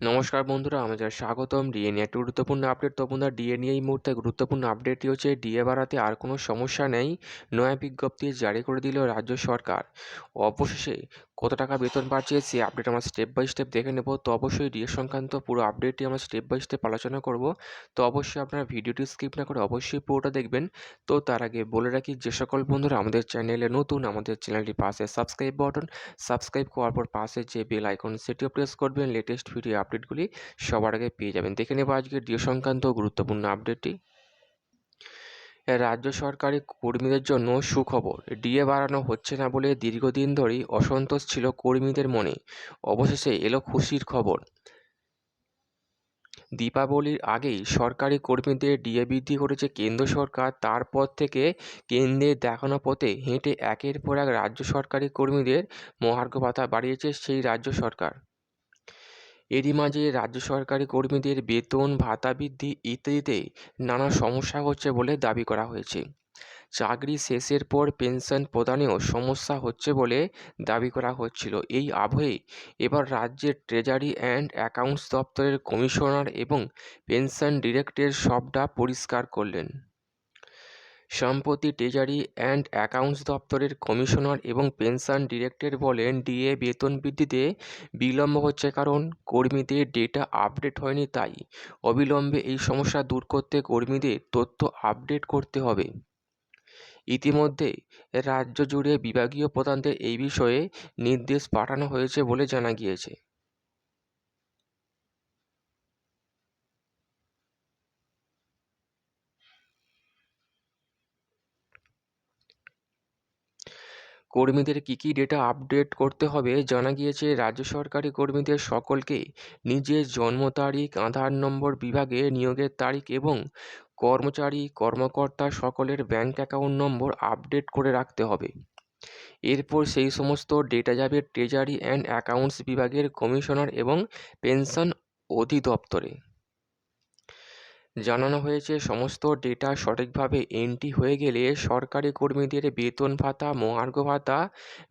নমস্কার বন্ধুরা, আমাদের স্বাগতম ডিএ নিয়ে একটি গুরুত্বপূর্ণ আপডেট তো বন্ধুরা ডিএ নিয়ে এই মুহূর্তে গুরুত্বপূর্ণ আপডেটটি হচ্ছে ডিএ বাড়াতে আর কোনো সমস্যা নেই, নয়া বিজ্ঞপ্তি জারি করে দিল রাজ্য সরকার। অবশেষে কত টাকা বেতন বাড়ছে সেই আপডেট আমরা স্টেপ বাই স্টেপ দেখে নেব। তো অবশ্যই ডিএ সংক্রান্ত পুরো আপডেটটি আমরা স্টেপ বাই স্টেপ আলোচনা করব। তো অবশ্যই আপনারা ভিডিওটি স্কিপ না করে অবশ্যই পুরোটা দেখবেন। তো তার আগে বলে রাখি, যে সকল বন্ধুরা আমাদের চ্যানেলে নতুন, আমাদের চ্যানেলটি পাশে সাবস্ক্রাইব বাটন সাবস্ক্রাইব করার পর পাশে যে বেল আইকন সেটিও প্রেস করবেন। লেটেস্ট ভিডিও আপডেটগুলি সবার আগে পেয়ে যাবেন। দেখে নেব আজকে ডিও সংক্রান্ত গুরুত্বপূর্ণ আপডেটটি রাজ্য সরকারি কর্মীদের জন্য সুখবর, ডিএ বাড়ানো হচ্ছে না বলে দীর্ঘদিন ধরেই অসন্তোষ ছিল কর্মীদের মনে। অবশেষে এলো খুশির খবর। দীপাবলির আগেই সরকারি কর্মীদের ডিএ বৃদ্ধি করেছে কেন্দ্র সরকার। তারপর থেকে কেন্দ্রের দেখানো পথে হেঁটে একের পর এক রাজ্য সরকারি কর্মীদের মহার্ঘ ভাতা বাড়িয়েছে সেই রাজ্য সরকার। এরই মাঝে রাজ্য সরকারি কর্মীদের বেতন, ভাতা বৃদ্ধি ইত্যাদিতে নানা সমস্যা হচ্ছে বলে দাবি করা হয়েছে। চাকরি শেষের পর পেনশন প্রদানেও সমস্যা হচ্ছে বলে দাবি করা হচ্ছিল। এই আবহে এবার রাজ্যের ট্রেজারি অ্যান্ড অ্যাকাউন্টস দপ্তরের কমিশনার এবং পেনশন ডিরেক্টর সবটা পরিষ্কার করলেন। সম্প্রতি ট্রেজারি অ্যান্ড অ্যাকাউন্টস দপ্তরের কমিশনার এবং পেনশন ডিরেক্টর বলেন, ডিএ বেতন বৃদ্ধিতে বিলম্ব হচ্ছে কারণ কর্মীদের ডেটা আপডেট হয়নি তাই অবিলম্বে এই সমস্যা দূর করতে কর্মীদের তথ্য আপডেট করতে হবে। ইতিমধ্যে রাজ্য জুড়ে বিভাগীয় প্রধানদের এই বিষয়ে নির্দেশ পাঠানো হয়েছে বলে জানা গিয়েছে। কর্মীদের কী কী ডেটা আপডেট করতে হবে জানা গিয়েছে রাজ্য সরকারি কর্মীদের সকলকে নিজের জন্ম তারিখ, আধার নম্বর বিভাগে নিয়োগের তারিখ এবং কর্মচারী, কর্মকর্তা সকলের ব্যাঙ্ক অ্যাকাউন্ট নম্বর আপডেট করে রাখতে হবে। এরপর সেই সমস্ত ডেটা যাবে ট্রেজারি অ্যান্ড অ্যাকাউন্টস বিভাগের কমিশনার এবং পেনশন অধিদপ্তরে। জানানো হয়েছে, সমস্ত ডেটা সঠিকভাবে এন্ট্রি হয়ে গেলে সরকারি কর্মীদের বেতন ভাতা, মহার্ঘ ভাতা,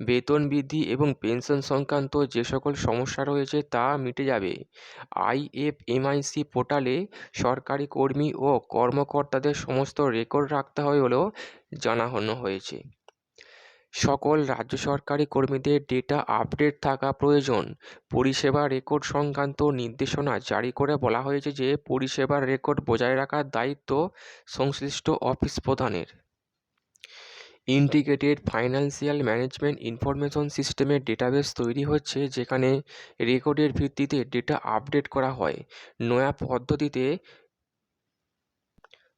বেতন বৃদ্ধি এবং পেনশন সংক্রান্ত যে সকল সমস্যা রয়েছে তা মিটে যাবে। আইএফএমআইসি পোর্টালে সরকারি কর্মী ও কর্মকর্তাদের সমস্ত রেকর্ড রাখতে হয় বলেও জানানো হয়েছে। সকল রাজ্য সরকারি কর্মীদের ডেটা আপডেট থাকা প্রয়োজন। পরিষেবা রেকর্ড সংক্রান্ত নির্দেশনা জারি করে বলা হয়েছে যে, পরিষেবার রেকর্ড বজায় রাখার দায়িত্ব সংশ্লিষ্ট অফিস প্রধানের। ইন্টিগ্রেটেড ফাইন্যান্সিয়াল ম্যানেজমেন্ট ইনফরমেশন সিস্টেমের ডেটাবেস তৈরি হচ্ছে, যেখানে রেকর্ডের ভিত্তিতে ডেটা আপডেট করা হয়। নয়া পদ্ধতিতে